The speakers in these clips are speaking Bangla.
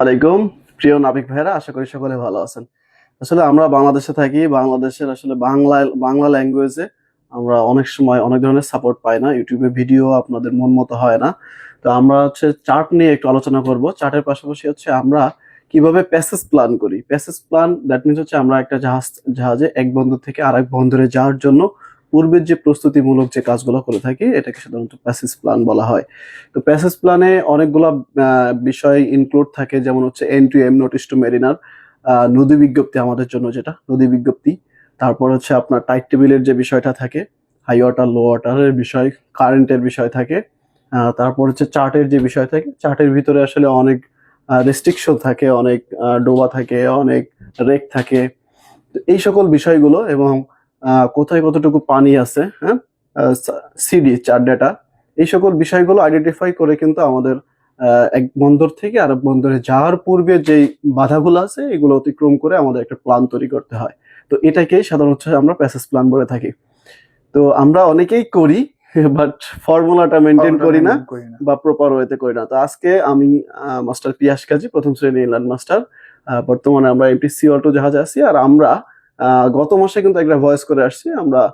আলাইকুম। প্রিয় নাবিক ভাইরা আশা করি সকলে ভালো আছেন। আসলে আমরা বাংলাদেশে থাকি, বাংলাদেশের আসলে বাংলা বাংলা ল্যাঙ্গুয়েজে আমরা অনেক সময় অনেক ধরনের সাপোর্ট পাই না। ইউটিউবে ভিডিও আপনাদের মন মতো হয় না। তো আমরা হচ্ছে চার্ট নিয়ে একটু আলোচনা করব। চার্টের পাশাপাশি হচ্ছে আমরা কীভাবে প্যাসেজ প্ল্যান করি। প্যাসেজ প্ল্যান দ্যাট মিনস হচ্ছে আমরা একটা জাহাজ, জাহাজে এক বন্দর থেকে আরেক বন্দরে যাওয়ার জন্য পূর্বের যে প্রস্তুতিমূলক যে কাজগুলো করে থাকি, এটাকে সাধারণত প্যাসেজ প্ল্যান বলা হয়। তো প্যাসেজ প্ল্যানে অনেকগুলো বিষয় ইনক্লুড থাকে, যেমন হচ্ছে N to M notice to mariner নদী বিজ্ঞপ্তি আমাদের জন্য যেটা, নদী বিজ্ঞপ্তি। তারপর হচ্ছে আপনার টাইট টেবিলের যে বিষয়টা থাকে হাই ওয়াটার লো ওয়াটারের বিষয় কারেন্টের বিষয় থাকে। তারপর হচ্ছে চার্টের যে বিষয় থাকে চার্টের ভিতরে আসলে অনেক রেস্ট্রিকশন থাকে, অনেক ডোবা থাকে, অনেক রেক থাকে। এই সকল বিষয়গুলো এবং কোথায় কতটুকু পানি আছে হ্যাঁ? CD chart data. এই সকল বিষয়গুলো আইডেন্টিফাই করে কিন্তু আমাদের এক বন্দর থেকে আরেক বন্দরে যাওয়ার পূর্বে যেই বাধাগুলো আছে এগুলো অতিক্রম করে আমাদের একটা প্ল্যান তৈরি করতে হয়। তো এটাকেই সাধারণত আমরা প্যাসেজ প্ল্যান বলে থাকি। তো আমরা অনেকেই করি বাট ফর্মুলাটা মেনটেন করি না বা প্রপার ওয়েতে করি না। তো আজকে আমি মাস্টার পিয়াস কাজী প্রথম শ্রেণি ইংল্যান্ড মাস্টার বর্তমানে আমরা এমটি সি অটো জাহাজে আছি আর আমরা গত মাসে কিন্তু একটা ভয়েস করে আসছি। আমরা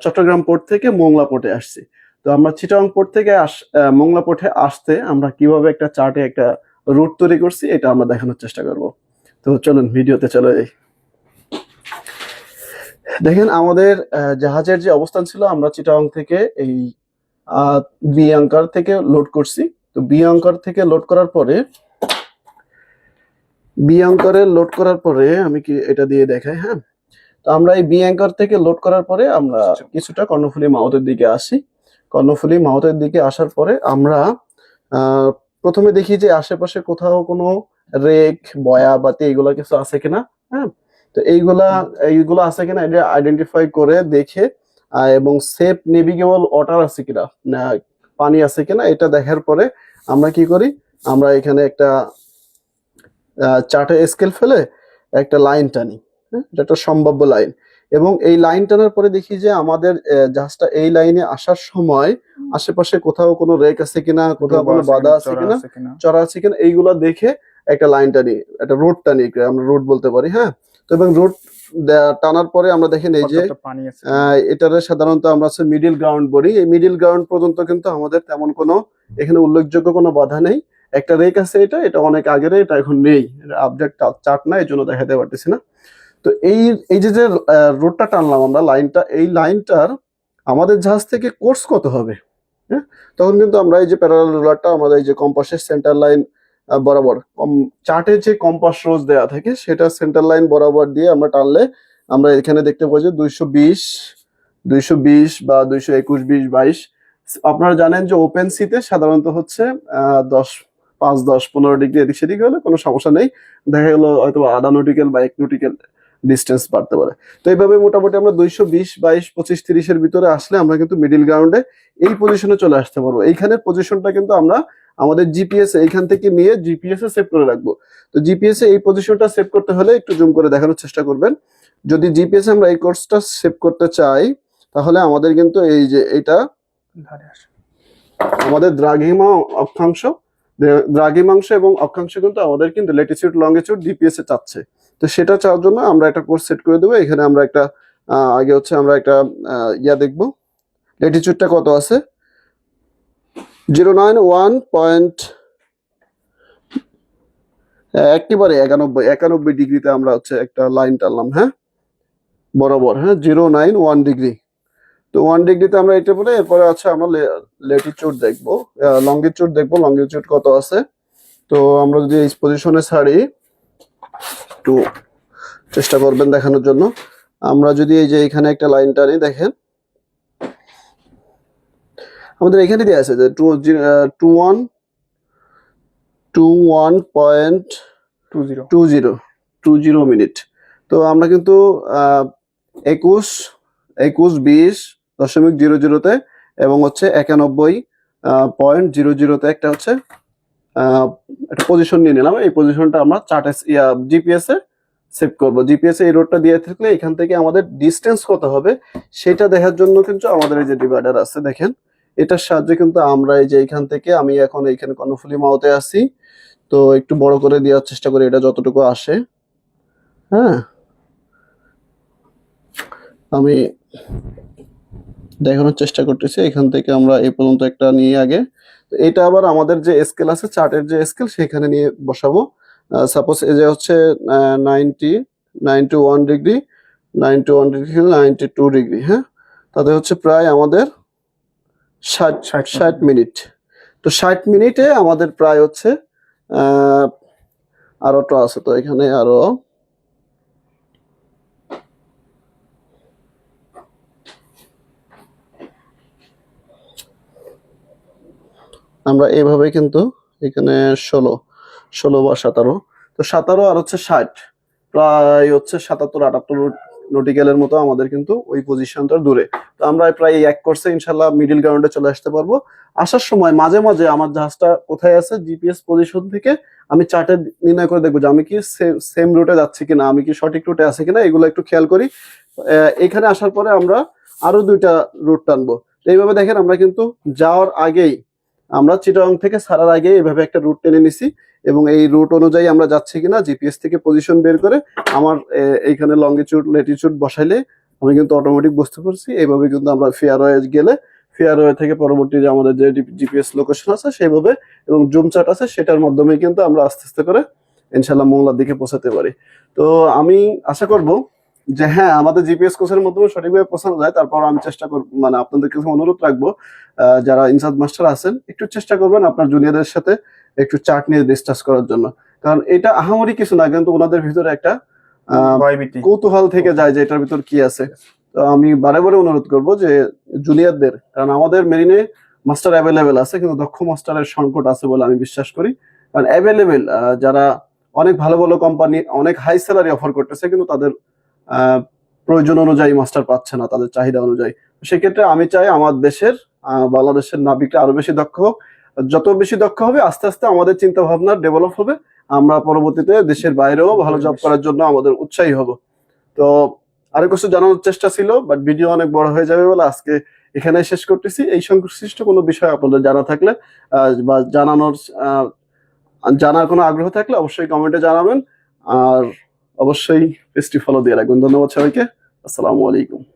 চট্টগ্রাম পোর্ট থেকে মোংলা পোর্টে আসছি। তো আমরা চিটাং পোর্ট থেকে আস- মোংলা পোর্টে আসতে আমরা কীভাবে একটা চার্টে একটা রুট তৈরি করছি, এটা আমরা দেখানোর চেষ্টা করব। তো চলুন, ভিডিওতে চলে যাই দেখেন, আমাদের জাহাজের যে অবস্থান ছিল, আমরা চিটাং থেকে এই বি থেকে লোড করছি। তো বি থেকে লোড করার পরে বি আঙ্কারে লোড করার পরে আমি কি এটা দিয়ে দেখাই হ্যাঁ? তো আমরা এই বি অ্যাঙ্কার থেকে লোড করার পরে আমরা কিছুটা কর্ণফুলী মাউথের দিকে আসি। কর্ণফুলী মাউথের দিকে আসার পরে আমরা প্রথমে দেখি যে আশেপাশে কোথাও কোনো রেক বয়া বাতি এগুলো কিছু আছে কিনা হ্যাঁ? তো এইগুলা এইগুলো আছে কিনা এটা আইডেন্টিফাই করে দেখে এবং সেফ নেভিগেবল ওয়াটার আছে কিনা পানি আছে কিনা এটা দেখার পরে আমরা কি করি? আমরা এখানে একটা চার্টে স্কেল ফেলে একটা লাইন টানি হ্যাঁ? এটা একটা সম্ভাব্য লাইন এবং এই লাইন টানার পরে দেখি যে আমাদের জাহাজটা এই লাইনে আসার সময় আশেপাশে কোথাও কোনো রেক আছে কিনা কোথাও কোনো বাধা আছে কিনা চড়া আছে কিনা এইগুলো দেখে একটা লাইন টানি একটা রোড টানি আমরা রোড বলতে পারি হ্যাঁ? তো এবং রোড টানার পরে আমরা দেখেন এই যে এটারে সাধারণত আমরা হচ্ছে মিডিল গ্রাউন্ড বলি। এই মিডিল গ্রাউন্ড পর্যন্ত কিন্তু আমাদের তেমন কোনো এখানে উল্লেখযোগ্য কোনো বাধা নেই। একটা রেক আছে এটা এটা অনেক আগের, এটা এখন নেই। আপডেট চার্ট না এই জন্য দেখাতে পারতেছি না। তো এই এই যে যে রোডটা টানলাম আমরা লাইনটা এই লাইনটার আমাদের জাহাজ থেকে কোর্স কত হবে? হ্যাঁ? তখন কিন্তু আমরা এই যে প্যারালাল রোলারটা আমাদের এই যে কম্পাসের সেন্টার লাইন বরাবর চার্টে যে কম্পাস রোজ দেওয়া থাকে, সেটা সেন্টার লাইন বরাবর দিয়ে আমরা টানলে আমরা এখানে দেখতে পাই যে দুইশো বিশ দুইশো বিশ বা দুইশো একুশ বিশ বাইশ। আপনারা জানেন যে ওপেন সিতে সাধারণত হচ্ছে দশ পাঁচ দশ পনেরো ডিগ্রি এদিক সেদিক হলে কোনো সমস্যা নেই। দেখা গেলো হয়তো আধা নটিক্যাল বা এক নটিক্যাল ডিস্টেন্স বাড়তে পারে। তো এইভাবে মোটামুটি আমরা দুইশো বিশ বাইশ পঁচিশ তিরিশের ভিতরে আসলে আমরা কিন্তু মিডিল গ্রাউন্ডে এই পজিশনে চলে আসতে পারব। এইখানের পজিশনটা কিন্তু আমরা আমাদের জিপিএস এইখান থেকে নিয়ে জিপিএস এ সেভ করে রাখব। তো জিপিএস এ এই পজিশনটা সেভ করতে হলে একটু জুম করে দেখানোর চেষ্টা করবেন। যদি জিপিএস আমরা এই কোর্সটা সেভ করতে চাই তাহলে আমাদের কিন্তু এই যে এটা আমাদের দ্রাঘিমা অক্ষাংশ দ্রাঘিমাংশ এবং অক্ষাংশ কিন্তু আমাদের কিন্তু লেটিচিউড লঙ্গিচিউড ডিপিএস এ চাচ্ছে। তো সেটা চাওয়ার জন্য আমরা একটা কোর্স সেট করে দেবো। এখানে আমরা একটা আগে হচ্ছে আমরা একটা ইয়া দেখব। লেটিচিউডটা কত আছে? জিরো নাইন ওয়ান পয়েন্ট একেবারে একানব্বই একানব্বই ডিগ্রিতে আমরা হচ্ছে একটা লাইন টানলাম হ্যাঁ? বরাবর হ্যাঁ? জিরো নাইন ওয়ান ডিগ্রি তো ওয়ান ডিগ্রিতে আমরা এটা বলে এরপরে আছে আমরা লেটিচিউড দেখব লঙ্গিচিউড দেখব লঙ্গিচিউড কত আছে। তো আমরা যদি এই পজিশনে ছাড়ি একটু চেষ্টা করবেন দেখানোর জন্য। আমরা যদি এই যে এখানে একটা লাইন টানি দেখেন। আমাদের এখানে দেওয়া আছে যে two two one two one point two zero two zero two zero minute তো আমরা কিন্তু একুশ একুশ বিশ দশমিক জিরো জিরোতে এবং হচ্ছে একানব্বই পয়েন্ট জিরো জিরোতে একটা হচ্ছে একটা পজিশন নিয়ে নিলাম। এই পজিশনটা আমরা চার্টে জিপিএস এ সেভ করব। জিপিএস এই রোডটা দিয়ে থাকলে এখান থেকে আমাদের ডিস্টেন্স কত হবে সেটা দেখার জন্য কিন্তু আমাদের এই যে ডিভাইডার আছে, দেখেন। এটার সাহায্যে কিন্তু আমরা এই যে এখান থেকে আমি এখন এইখানে কর্ণফুলি মাওতে আছি। তো একটু বড় করে দেওয়ার চেষ্টা করি, এটা যতটুকু আসে। হ্যাঁ। আমি দেখানোর চেষ্টা করতেছি। এখান থেকে আমরা এই পর্যন্ত একটা নিয়ে আগে। এটা আবার আমাদের যে স্কেল আছে চার্টের যে স্কেল সেখানে নিয়ে বসাবো। সাপোজ এই যে হচ্ছে ninety ninety one degree ninety one degree ninety two degree হ্যাঁ? তাতে হচ্ছে প্রায় আমাদের ষাট ষাট ষাট মিনিট। তো ষাট মিনিটে আমাদের প্রায় হচ্ছে আরোটা আছে। তো এখানে আরও আমরা এইভাবে কিন্তু এখানে ষোলো ষোলো বা সাতারো। তো সাতারো আর হচ্ছে ষাট, প্রায় হচ্ছে সাতাত্তর, আটাত্তর নটিক্যালের মতো আমাদের কিন্তু ওই পজিশনটা দূরে। তো আমরা প্রায় এক কোর্সে ইনশাল্লাহ মিডিল গ্রাউন্ডে চলে আসতে পারব। আসার সময় মাঝে মাঝে আমার জাহাজটা কোথায় আছে জিপিএস পজিশন থেকে আমি চার্টে নির্ণয় করে দেখব যে আমি কি সেম রুটে যাচ্ছি কিনা, আমি কি সঠিক রুটে আছে কিনা, এগুলো একটু খেয়াল করি। এখানে আসার পরে আমরা আরও দুইটা রুট টানবো। এইভাবে দেখেন আমরা কিন্তু যাওয়ার আগেই আমরা চিটাং থেকে ছাড়ার আগে এভাবে একটা রুট টেনে নিছি এবং এই রুট অনুযায়ী আমরা যাচ্ছি কিনা জিপিএস থেকে পজিশন বের করে আমার এইখানে লঙ্গিটিউড লেটিটিউড বসাইলে আমি কিন্তু অটোমেটিক বুঝতে পারছি। এইভাবে কিন্তু আমরা ফেয়ারওয়ে গেলে ফেয়ারওয়ে থেকে পরবর্তী যে আমাদের যে জিপিএস লোকেশন আছে সেইভাবে এবং জুম চার্ট আছে সেটার মাধ্যমে কিন্তু আমরা আস্তে আস্তে করে ইনশাল্লাহ মোংলার দিকে পৌঁছাতে পারি। তো আমি আশা করব যে হ্যাঁ আমাদের জিপিএস কোর্সের মাধ্যমে সঠিকভাবে পৌঁছানো যায়। তারপর আমি চেষ্টা করব মানে আপনাদের কাছে অনুরোধ রাখব যারা ইনচার্জ মাস্টার আছেন একটু চেষ্টা করবেন আপনার জুনিয়রদের সাথে একটু চার্ট নিয়ে ডিসকাস করার জন্য। কারণ এটা আহামরি কিছু না কিন্তু ওনাদের ভিতরে একটা কৌতূহল থেকে যায় যে এটার ভিতর কি আছে। তো আমি বারে বারে অনুরোধ করব যে জুনিয়রদের কারণ আমাদের মেরিনে মাস্টার অ্যাভেলেবেল আছে কিন্তু দক্ষ মাস্টারের সংকট আছে বলে আমি বিশ্বাস করি। কারণ অ্যাভেলেবেল যারা অনেক ভালো ভালো কোম্পানি অনেক হাই স্যালারি অফার করতেছে কিন্তু তাদের প্রয়োজন অনুযায়ী মাস্টার পাচ্ছে না, তাদের চাহিদা অনুযায়ী। সেক্ষেত্রে আমি চাই আমার দেশের বাংলাদেশের নাবিকরা আরও বেশি দক্ষ হোক। যত বেশি দক্ষ হবে, আস্তে আস্তে আমাদের চিন্তা ভাবনা ডেভেলপ হবে। আমরা পরবর্তীতে দেশের বাইরেও ভালো জব করার জন্য আমাদের উৎসাহী হব। তো আরও কিছু জানানোর চেষ্টা ছিল বাট ভিডিও অনেক বড় হয়ে যাবে বলে আজকে এখানে শেষ করতেছি। এই সংশ্লিষ্ট কোনো বিষয় আপনাদের জানা থাকলে বা জানানোর জানার কোনো আগ্রহ থাকলে অবশ্যই কমেন্টে জানাবেন। আর অবশ্যই পেজটি ফলো দিয়ে রাখবেন। ধন্যবাদ সবাইকে। আসসালামু আলাইকুম।